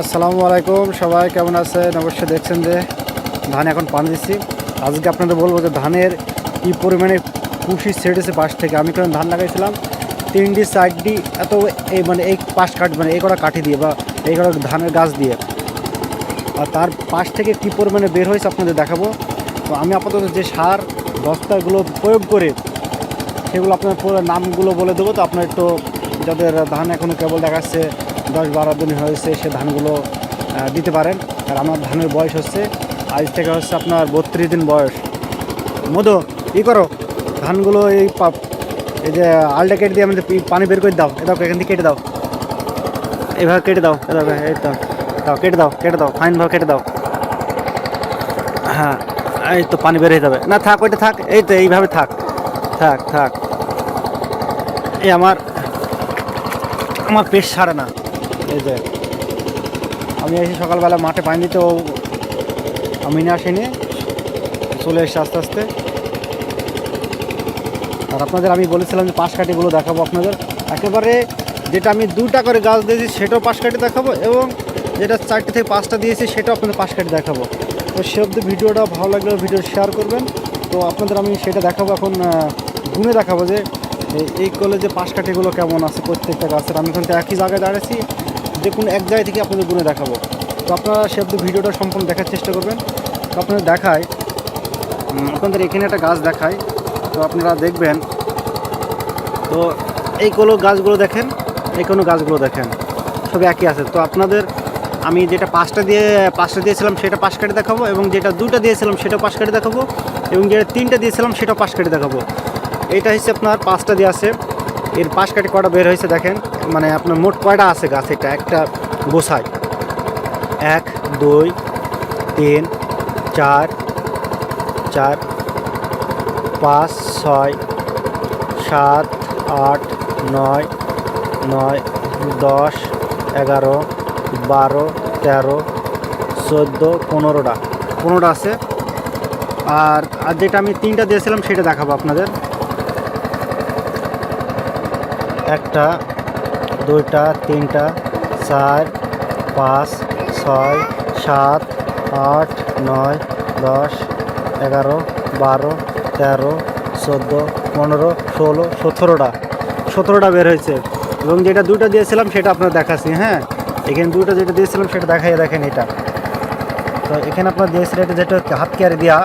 আসসালামু আলাইকুম, সবাই কেমন আছেন? অবশ্যই দেখছেন যে ধান এখন পানি দিচ্ছি। আজকে আপনাদের বলব যে ধানের কি পরিমাণে কুশি ছেড়েছে পাশ থেকে। আমি কারণ ধান লাগাইছিলাম তিনটি চারটি এত এই মানে এই পাশ কাঠ মানে এই কটা কাঠি দিয়ে বা এই কটা ধানের গাছ দিয়ে। আর তার পাশ থেকে কি পরিমাণে বের হয়েছে আপনাদের দেখাবো। তো আমি আপাতত যে সার, বস্তাগুলো প্রয়োগ করে সেগুলো আপনার নামগুলো বলে দেবো। তো আপনার একটু যাদের ধান এখনও কেবল দেখাচ্ছে দশ বারো দিন হয়েছে সে ধানগুলো দিতে পারেন। আর আমার ধানের বয়স হচ্ছে, আজ থেকে হচ্ছে আপনার বত্রিশ দিন বয়স। মধু, ই করো, ধানগুলো এই এই যে আলটা কেটে দিয়ে আমাদের পানি বের করে দাও। এ দাও এখান থেকে কেটে দাও। এইভাবে কেটে দাও এ দাও এই তো, দাও, কেটে দাও কেটে দাও ফাইনভাবে কেটে দাও। হ্যাঁ এই তো পানি বের হয়ে যাবে। না, থাক, ওইটা থাক, এই তো, এইভাবে থাক থাক থাক। এই আমার আমার পেট সারে না। এই যে, আমি এসে সকালবেলা মাঠে পানি দিতে ও আমি না আসিনি। চলে এসে আস্তে আস্তে। আর আপনাদের আমি বলেছিলাম যে পাশ কাঠিগুলো দেখাবো আপনাদের। একেবারে যেটা আমি দুটা করে গাছ দিয়েছি, সেটাও পাশ কাঠি দেখাবো এবং যেটা চারটে থেকে পাঁচটা দিয়েছি, সেটাও আপনাদের পাশ কাঠি দেখাবো। তো সে অবধি ভিডিওটা ভালো লাগলে ভিডিও শেয়ার করবেন। তো আপনাদের আমি সেটা দেখাবো এখন গুনে দেখাবো যে, এই- কলেজে পাশ কাঠিগুলো কেমন আছে প্রত্যেকটা গাছের। আমি এখন একই জায়গায় দাঁড়িয়েছি। যে কোনো এক জায়গা থেকে আপনাদের গুনে দেখাবো। তো আপনারা সে ভিডিওটা সম্পূর্ণ দেখার চেষ্টা করবেন। তো আপনাদের দেখায় আপনাদের এখানে একটা গাছ দেখায়। তো আপনারা দেখবেন, তো এই কোনো গাছগুলো দেখেন, এই কোনো গাছগুলো দেখেন, সব একই আছে। তো আপনাদের, আমি যেটা পাঁচটা দিয়ে, পাঁচটা দিয়েছিলাম সেটা পাশ কেটে দেখাবো এবং যেটা দুটা দিয়েছিলাম সেটা পাশ কেটে দেখাবো এবং যেটা তিনটা দিয়েছিলাম সেটা পাশ কেটে দেখাবো। এটা হচ্ছে আপনার পাঁচটা দিয়ে আছে। এর পাশ কাটে কয়টা বের হয়েছে দেখেন। মানে আপনার মোট কয়টা আছে গাছ এটা? একটা গোসাই এক, দুই, তিন, চার চার, পাঁচ, ছয়, সাত, আট, নয় নয়, দশ, এগারো, বারো, তেরো, চোদ্দ, পনেরোটা। পনেরোটা আছে। আর আর যেটা আমি তিনটা দিয়েছিলাম সেটা দেখাবো আপনাদের। একটা, দুইটা, তিনটা, চার, পাঁচ, ছয়, সাত, আট, নয়, দশ, এগারো, বারো, তেরো, চোদ্দ, পনেরো, ষোলো, সতেরোটা। সতেরোটা বের হয়েছে। এবং যেটা দুটো দিয়েছিলাম সেটা আপনার দেখাচ্ছি হ্যাঁ? এখানে দুটো যেটা দিয়েছিলাম সেটা দেখাই দেখেন এটা। তো এখানে আপনার দিয়েছিল এটা যেটা হচ্ছে হাত কেয়ারে দেওয়া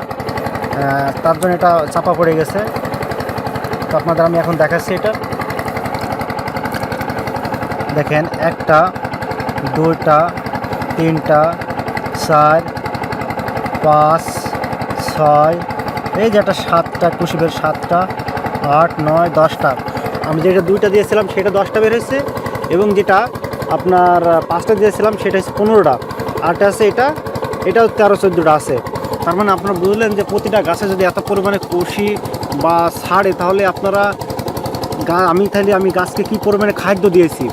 তার জন্য এটা চাপা পড়ে গেছে। তো আপনাদের আমি এখন দেখাচ্ছি এটা। দেখেন, একটা দুটা তিনটা, চার, পাঁচ, ছয়, এই যেটা সাতটা কুশিবের সাতটা, আট, নয়, দশটা। আমি যেটা দুইটা দিয়েছিলাম, সেটা দশটা বের হয়েছে এবং যেটা আপনার পাঁচটা দিয়েছিলাম, সেটা হচ্ছে পনেরোটা। আটটা আছে এটা এটাও তেরো চোদ্দোটা আছে। তার মানে আপনারা বুঝলেন যে প্রতিটা গাছে যদি এত পরিমাণে কুশি বা ছাড়ে, তাহলে আপনারা আমি তাহলে আমি গাছকে কী পরিমাণে খাদ্য দিয়েছি?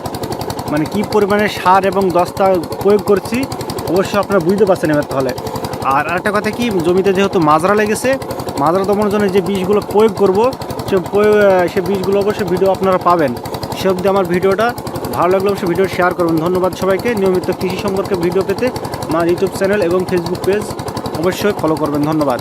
মানে কি পরিমাণে সার এবং দস্তা প্রয়োগ করছি, অবশ্যই আপনারা বুঝতে পারছেন এবার তাহলে। আর আরেকটা কথা কি, জমিতে যেহেতু মাজরা লেগেছে, মাজরা দমনের জন্য যে বীজগুলো প্রয়োগ করব, সে সে বীজগুলো অবশ্যই ভিডিও আপনারা পাবেন। সে অবধি আমার ভিডিওটা ভালো লাগলে অবশ্যই ভিডিও শেয়ার করবেন। ধন্যবাদ সবাইকে। নিয়মিত কৃষি সম্পর্কে ভিডিও পেতে আমার ইউটিউব চ্যানেল এবং ফেসবুক পেজ অবশ্যই ফলো করবেন। ধন্যবাদ।